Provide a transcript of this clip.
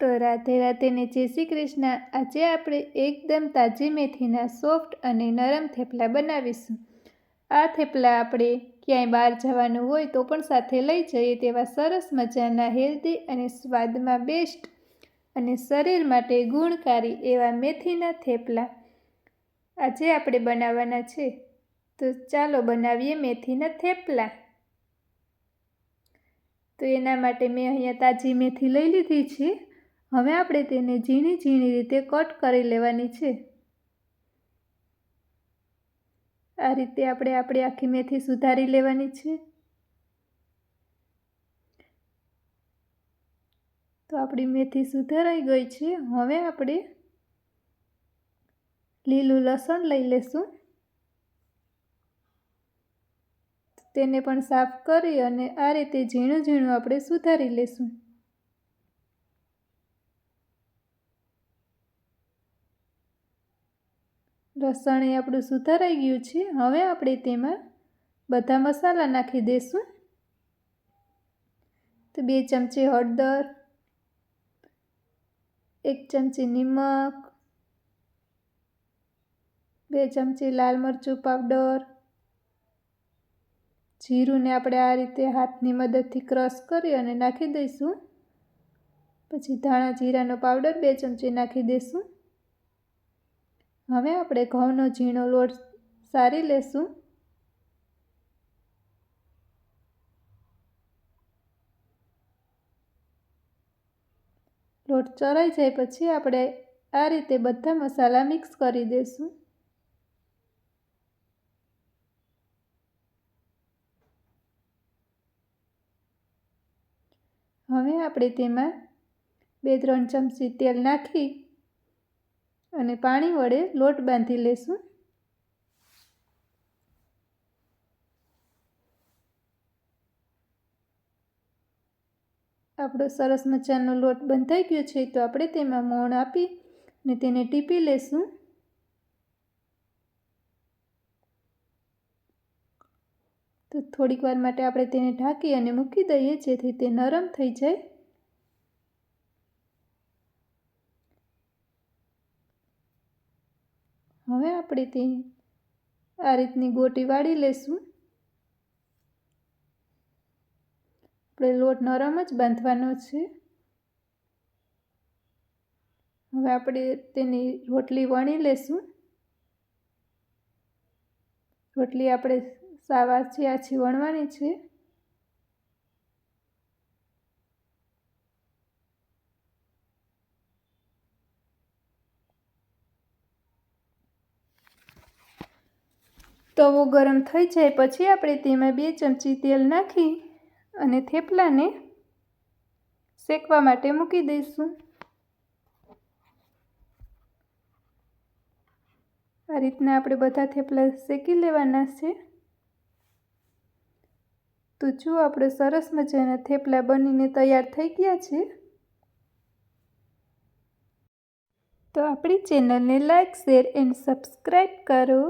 તો રાધે રાધે ને જય શ્રી કૃષ્ણ. આજે આપણે એકદમ તાજી મેથીના સોફ્ટ અને નરમ થેપલા બનાવીશું. આ થેપલા આપણે ક્યાંય બહાર જવાનું હોય તો પણ સાથે લઈ જઈએ તેવા સરસ મજાના, હેલ્ધી અને સ્વાદમાં બેસ્ટ અને શરીર માટે ગુણકારી એવા મેથીના થેપલા. આજે આપણે બનાવવાના છે. તો ચાલો બનાવીએ મેથીના થેપલા. તો એના માટે મેં અહીંયા તાજી મેથી લઈ લીધી છે. હવે આપણે તેને ઝીણી ઝીણી રીતે કટ કરી લેવાની છે. આ રીતે આપણે આપણે આખી મેથી સુધારી લેવાની છે. તો આપણી મેથી સુધારાઈ ગઈ છે. હવે આપણે લીલું લસણ લઈ લેશું. તેને પણ સાફ કરી અને આ રીતે ઝીણું ઝીણું આપણે સુધારી લેશું. લસણ એ આપણું સુધારાઈ ગયું છે. હવે આપણે તેમાં બધા મસાલા નાખી દઈશું તો બે ચમચી હળદર, એક ચમચી નિમક, બે ચમચી લાલ મરચું પાવડર, જીરુંને આપણે આ રીતે હાથની મદદથી ક્રશ કરી અને નાખી દઈશું. પછી ધાણા જીરાનો પાવડર બે ચમચી નાખી દઈશું હવે આપણે ઘઉંનો ઝીણો લોટ સારી લેશું. લોટ ચરાઈ જાય પછી આપણે આ રીતે બધા મસાલા મિક્સ કરી દઈશું હવે આપણે તેમાં બે ત્રણ ચમચી તેલ નાખી અને પાણી વડે લોટ બાંધી લેશું. આપણો સરસ મજાનો લોટ બંધાઈ ગયો છે તો આપણે તેમાં મોણ આપી અને તેને ટીપી લેશું. તો થોડીક વાર માટે આપણે તેને ઢાંકી અને મૂકી દઈએ જેથી તે નરમ થઈ જાય. હવે આપણે તે આ રીતની ગોટી વાળી લેશું. આપણે લોટ નરમ જ બાંધવાનો છે. હવે આપણે તેની રોટલી વણી લેશું. રોટલી આપણે સાવ આછી આછી વણવાની છે. તવો ગરમ થઈ જાય પછી આપણે તેમાં બે ચમચી તેલ નાખી અને થેપલાને શેકવા માટે મૂકી દઈશું. આ રીતના આપણે બધા થેપલા શેકી લેવાના છે. તો જો આપણે સરસ મજાના થેપલા બનીને તૈયાર થઈ ગયા છે, તો આપણી ચેનલને લાઈક, શેર એન્ડ સબસ્ક્રાઈબ કરો.